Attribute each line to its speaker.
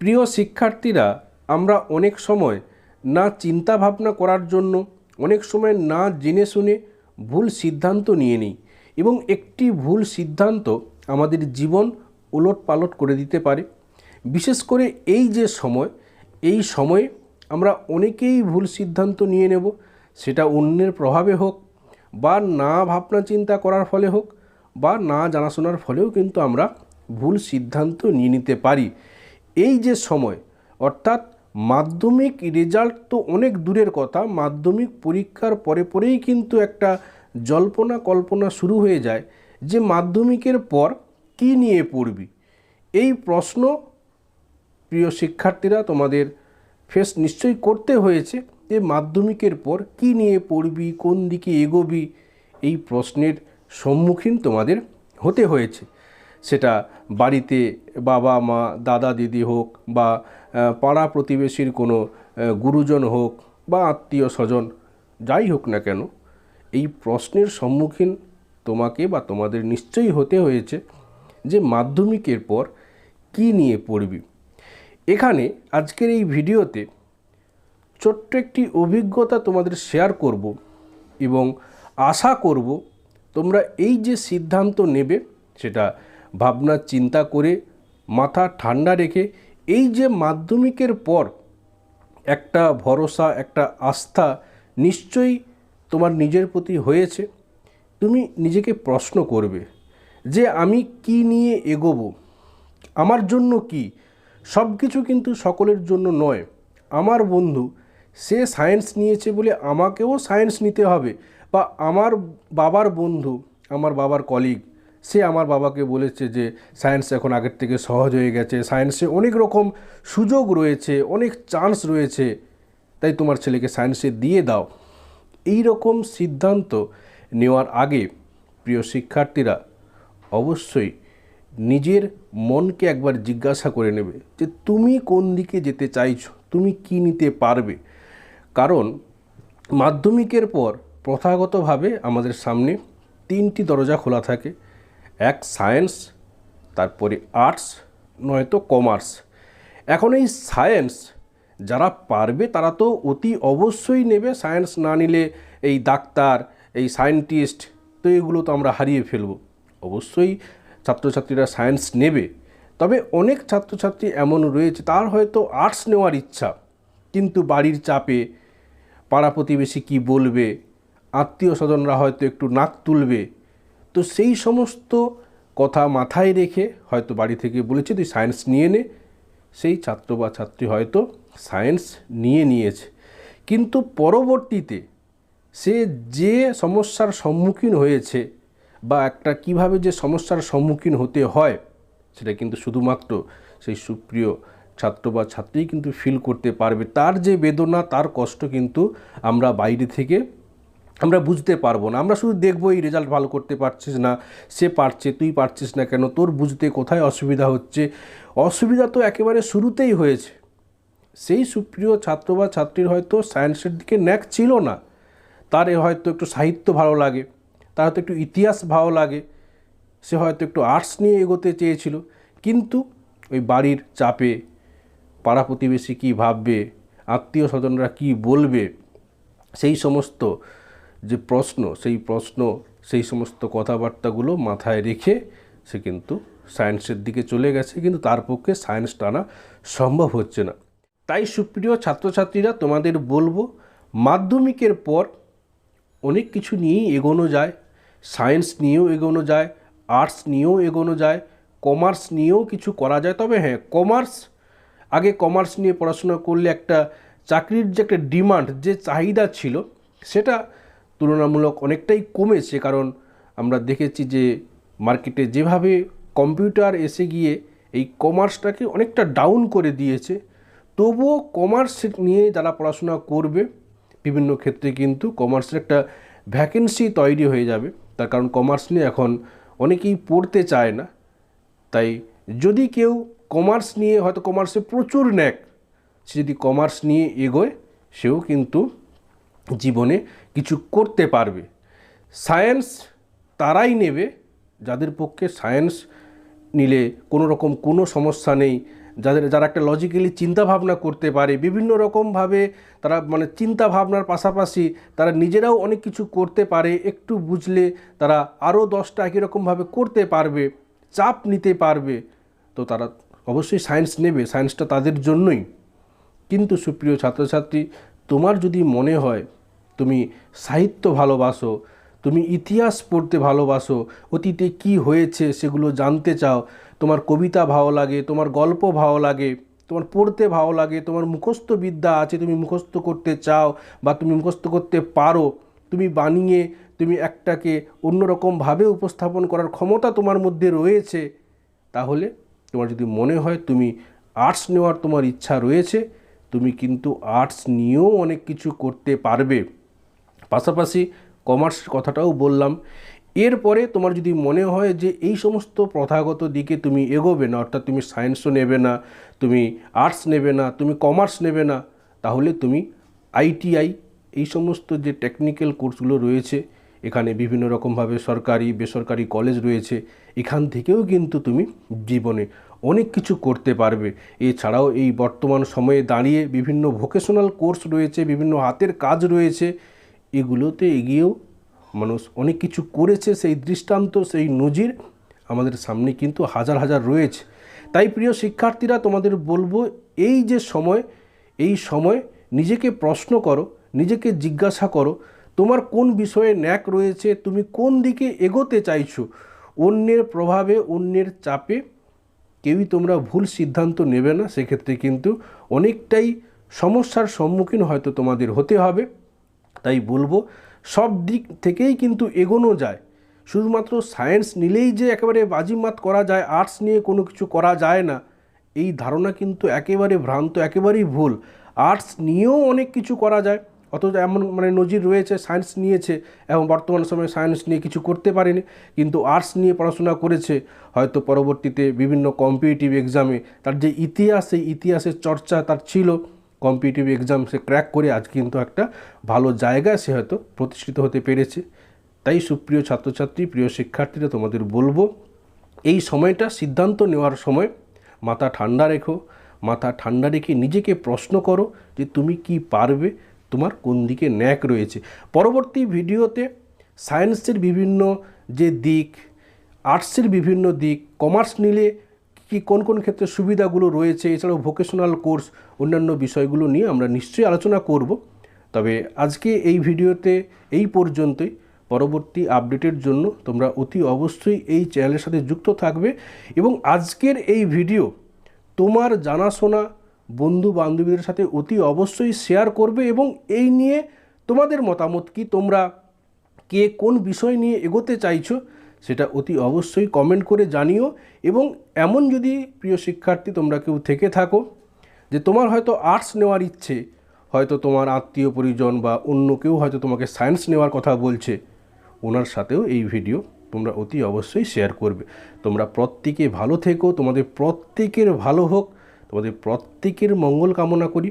Speaker 1: প্রিয় শিক্ষার্থীরা, আমরা অনেক সময় না চিন্তা ভাবনা করার জন্য, অনেক সময় না জেনে শুনে ভুল সিদ্ধান্ত নিয়ে নিই এবং একটি ভুল সিদ্ধান্ত আমাদের জীবন ওলট পালট করে দিতে পারে। বিশেষ করে এই যে সময়, এই সময়ে আমরা অনেকেই ভুল সিদ্ধান্ত নিয়ে নেব, সেটা অন্যের প্রভাবে হোক বা না ভাবনা চিন্তা করার ফলে হোক বা না জানাশোনার ফলেও কিন্তু আমরা ভুল সিদ্ধান্ত নিয়ে নিতে পারি। এই যে সময়, অর্থাৎ মাধ্যমিক রেজাল্ট তো অনেক দূরের কথা, মাধ্যমিক পরীক্ষার পরে পরেই কিন্তু একটা জল্পনা কল্পনা শুরু হয়ে যায় যে মাধ্যমিকের পর কী নিয়ে পড়বি। এই প্রশ্ন প্রিয় শিক্ষার্থীরা, তোমাদের ফেস নিশ্চয়ই করতে হয়েছে যে মাধ্যমিকের পর কী নিয়ে পড়বি, কোন দিকে এগোবি, এই প্রশ্নের সম্মুখীন তোমাদের হতে হয়েছে। সেটা বাড়িতে বাবা, মা, দাদা, দিদি হোক বা পাড়া প্রতিবেশীর কোনো গুরুজন হোক বা আত্মীয় স্বজন, যাই হোক না কেন, এই প্রশ্নের সম্মুখীন তোমাকে বা তোমাদের নিশ্চয়ই হতে হয়েছে যে মাধ্যমিকের পর কী নিয়ে পড়বি। এখানে আজকের এই ভিডিওতে ছোট্ট একটি অভিজ্ঞতা তোমাদের শেয়ার করব এবং আশা করব তোমরা এই যে সিদ্ধান্ত নেবে, সেটা ভাবনা চিন্তা করে মাথা ঠান্ডা রেখে এই যে মাধ্যমিকের পর একটা ভরসা, একটা আস্থা নিশ্চয়ই তোমার নিজের প্রতি হয়েছে। তুমি নিজেকে প্রশ্ন করবে যে আমি কি নিয়ে এগোবো? আমার জন্য কি? সব কিছু কিন্তু সকলের জন্য নয়। আমার বন্ধু, সে সায়েন্স নিয়েছে বলে আমাকেও সায়েন্স নিতে হবে বা আমার বাবার বন্ধু, আমার বাবার কলিগ। সে আমার বাবাকে বলেছে যে সায়েন্স এখন আগের থেকে সহজ হয়ে গেছে। সায়েন্সে অনেক রকম সুযোগ রয়েছে, অনেক চান্স রয়েছে। তাই তোমার ছেলেকে সায়েন্সে দিয়ে দাও। এই রকম সিদ্ধান্ত নেওয়ার আগে প্রিয় শিক্ষার্থীরা অবশ্যই নিজের মনকে একবার জিজ্ঞাসা করে নেবে যে তুমি কোন দিকে যেতে চাইছো? তুমি কি নিতে পারবে? কারণ মাধ্যমিকের পর প্রথাগতভাবে আমাদের সামনে তিনটি দরজা খোলা থাকে। এক সায়েন্স, তারপরে আর্টস, নয়তো কমার্স। এখন এই সায়েন্স যারা পারবে তারা তো অতি অবশ্যই নেবে, সায়েন্স না নিলে এই ডাক্তার, এই সায়েন্টিস্ট, তো এগুলো তো আমরা হারিয়ে ফেলব। অবশ্যই ছাত্রছাত্রীরা সায়েন্স নেবে। তবে অনেক ছাত্রছাত্রী এমন রয়েছে, তার হয়তো আর্টস নেওয়ার ইচ্ছা, কিন্তু বাড়ির চাপে পাড়া প্রতিবেশী কী বলবে, আত্মীয় স্বজনরা হয়তো একটু নাক তুলবে তো সেই সমস্ত কথা মাথায় রেখে হয়তো বাড়ি থেকে বলেছে, তুই সায়েন্স নিয়ে নে। সেই ছাত্র বা ছাত্রী হয়তো সায়েন্স নিয়ে নিয়েছে। কিন্তু পরবর্তীতে সে যে সমস্যার সম্মুখীন হয়েছে বা একটা কীভাবে যে সমস্যার সম্মুখীন হতে হয়, সেটা কিন্তু শুধুমাত্র সেই সুপ্রিয় ছাত্র বা ছাত্রী কিন্তু ফিল করতে পারবে। তার যে বেদনা, তার কষ্ট কিন্তু আমরা বাইরে থেকে আমরা বুঝতে পারব না। আমরা শুধু দেখব এই রেজাল্ট ভালো করতে পারছিস না, সে পারছে, তুই পারছিস না কেন, তোর বুঝতে কোথায় অসুবিধা হচ্ছে। অসুবিধা তো একেবারে শুরুতেই হয়েছে। সেই সুপ্রিয় ছাত্র বা ছাত্রীর হয়তো সায়েন্সের দিকে ন্যাক ছিল না। তার হয়তো একটু সাহিত্য ভালো লাগে, তার হয়তো একটু ইতিহাস ভালো লাগে, সে হয়তো একটু আর্টস নিয়ে এগোতে চেয়েছিল। কিন্তু ওই বাড়ির চাপে পাড়া প্রতিবেশী কী ভাববে আত্মীয় স্বজনরা কী বলবে, সেই সমস্ত যে প্রশ্ন, সেই প্রশ্ন, সেই সমস্ত কথাবার্তাগুলো মাথায় রেখে সে কিন্তু সায়েন্সের দিকে চলে গেছে, কিন্তু তার পক্ষে সায়েন্স টানা সম্ভব হচ্ছে না। তাই সুপ্রিয় ছাত্রছাত্রীরা, তোমাদের বলব, মাধ্যমিকের পর অনেক কিছু নিয়েই এগোনো যায়। সায়েন্স নিয়েও এগোনো যায়, আর্টস নিয়েও এগোনো যায়, কমার্স নিয়েও কিছু করা যায়। তবে হ্যাঁ কমার্স, আগে কমার্স নিয়ে পড়াশোনা করলে একটা চাকরির যে একটা ডিমান্ড, যে চাহিদা ছিল, সেটা তুলনামূলক অনেকটাই কমেছে, কারণ আমরা দেখেছি যে মার্কেটে যেভাবে কম্পিউটার এসে গিয়ে এই কমার্সটাকে অনেকটা ডাউন করে দিয়েছে, তবুও কমার্স নিয়ে যারা পড়াশোনা করবে, বিভিন্ন ক্ষেত্রে কিন্তু কমার্সের একটা ভ্যাকেন্সি তৈরি হয়ে যাবে। তার কারণ কমার্স নিয়ে এখন অনেকেই পড়তে চায় না। তাই যদি কেউ কমার্স নিয়ে হয়তো কমার্সে প্রচুর ন্যাক, সে যদি কমার্স নিয়ে এগোয়, সেও কিন্তু জীবনে কিছু করতে পারবে। সায়েন্স তারাই নেবে, যাদের পক্ষে সায়েন্স নিলে কোনো রকম কোনো সমস্যা নেই। যাদের, যারা একটা লজিক্যালি চিন্তা ভাবনা করতে পারে, বিভিন্ন রকমভাবে তারা মানে চিন্তা ভাবনার পাশাপাশি তারা নিজেরাও অনেক কিছু করতে পারে। একটু বুঝলে তারা আরও দশটা একই রকমভাবে করতে পারবে, চাপ নিতে পারবে। তো তারা অবশ্যই সায়েন্স নেবে সায়েন্সটা তাদের জন্যই। কিন্তু সুপ্রিয় ছাত্রছাত্রী, তোমার যদি মনে হয় তুমি সাহিত্য ভালোবাসো, তুমি ইতিহাস পড়তে ভালোবাসো, অতীতে কি হয়েছে সেগুলো জানতে চাও, তোমার কবিতা ভালো লাগে, তোমার গল্প ভালো লাগে, তোমার পড়তে ভালো লাগে, তোমার মুখস্থ বিদ্যা আছে তুমি মুখস্থ করতে চাও বা তুমি মুখস্থ করতে পারো, তুমি বানিয়ে তুমি একটাকে অন্যরকমভাবে উপস্থাপন করার ক্ষমতা তোমার মধ্যে রয়েছে, তাহলে তোমার যদি মনে হয় তুমি আর্টস নেওয়ার তোমার ইচ্ছা রয়েছে, তুমি কিন্তু আর্টস নিয়েও অনেক কিছু করতে পারবে। পাশাপাশি কমার্স কথাটাও বললাম। এরপরে তোমার যদি মনে হয় যে এই সমস্ত প্রথাগত দিকে তুমি এগোবে না, অর্থাৎ তুমি সায়েন্সও নেবে না, তুমি আর্টস নেবে না, তুমি কমার্স নেবে না, তাহলে তুমি আইটিআই এই সমস্ত যে টেকনিক্যাল কোর্সগুলো রয়েছে, এখানে বিভিন্ন রকমভাবে সরকারি, বেসরকারি কলেজ রয়েছে, এখান থেকেও কিন্তু তুমি জীবনে অনেক কিছু করতে পারবে। এছাড়াও এই বর্তমান সময়ে দাঁড়িয়ে বিভিন্ন ভোকেশনাল কোর্স রয়েছে, বিভিন্ন হাতের কাজ রয়েছে এগুলোতে এগিয়েও মানুষ অনেক কিছু করেছে, সেই দৃষ্টান্ত, সেই নজির আমাদের সামনে কিন্তু হাজার হাজার রয়েছে। তাই প্রিয় শিক্ষার্থীরা, তোমাদের বলব, এই যে সময়, এই সময় নিজেকে প্রশ্ন করো, নিজেকে জিজ্ঞাসা করো, তোমার কোন বিষয়ে ন্যাক রয়েছে, তুমি কোন দিকে এগোতে চাইছো, অন্যের প্রভাবে, অন্যের চাপে কেউই তোমরা ভুল সিদ্ধান্ত নেবে না। সেক্ষেত্রে কিন্তু অনেকটাই সমস্যার সম্মুখীন হয়তো তোমাদের হতে হবে। তাই বলব, সব দিক থেকেই কিন্তু এগোনো যায়। শুধুমাত্র সায়েন্স নিলেই যে একেবারে বাজিমাত করা যায়, আর্টস নিয়ে কোনো কিছু করা যায় না, এই ধারণা কিন্তু একেবারে ভ্রান্ত, একেবারেই ভুল। আর্টস নিয়েও অনেক কিছু করা যায়, অথচ এমন মানে নজির রয়েছে, সায়েন্স নিয়েছে, এবং বর্তমান সময়ে সায়েন্স নিয়ে কিছু করতে পারেনি, কিন্তু আর্টস নিয়ে পড়াশোনা করেছে। হয়তো পরবর্তীতে বিভিন্ন কম্পিটিটিভ এক্সামে তার যে ইতিহাস, সেই ইতিহাসের চর্চা তার ছিল। কম্পিটিটিভ এক্সাম সে ক্র্যাক করে আজ কিন্তু একটা ভালো জায়গায় সে হয়তো প্রতিষ্ঠিত হতে পেরেছে। তাই সুপ্রিয় ছাত্রছাত্রী, প্রিয় শিক্ষার্থীরা, তোমাদের বলব, এই সময়টা সিদ্ধান্ত নেওয়ার সময় মাথা ঠান্ডা রেখো। মাথা ঠান্ডা রেখে নিজেকে প্রশ্ন করো যে তুমি কি পারবে? তোমার কোন দিকে ন্যাক রয়েছে? পরবর্তী ভিডিওতে সায়েন্সের বিভিন্ন যে দিক আর্টসের বিভিন্ন দিক কমার্স নিলে কি কোন কোন ক্ষেত্রে সুবিধাগুলো রয়েছে, এছাড়াও ভোকেশনাল কোর্স অন্যান্য বিষয়গুলো নিয়ে আমরা নিশ্চয়ই আলোচনা করব। তবে আজকে এই ভিডিওতে এই পর্যন্তই। পরবর্তী আপডেটের জন্য তোমরা অতি অবশ্যই এই চ্যানেলের সাথে যুক্ত থাকবে এবং আজকের এই ভিডিও তোমার জানাশোনা বন্ধু বান্ধবীদের সাথে অতি অবশ্যই শেয়ার করবে এবং এই নিয়ে তোমাদের মতামত কি, তোমরা কে কোন বিষয় নিয়ে এগোতে চাইছো সেটা অতি অবশ্যই কমেন্ট করে জানিও এবং এমন যদি প্রিয় শিক্ষার্থী তোমরা কেউ থেকে থাকো যে তোমার হয়তো আর্টস নেওয়ার ইচ্ছে, হয়তো তোমার আত্মীয় পরিজন বা অন্য কেউ হয়তো তোমাকে সায়েন্স নেওয়ার কথা বলছে, ওনার সাথেও এই ভিডিও তোমরা অতি অবশ্যই শেয়ার করবে। তোমরা প্রত্যেকে ভালো থেকো, তোমাদের প্রত্যেকের ভালো হোক, তোমাদের প্রত্যেকের মঙ্গল কামনা করি।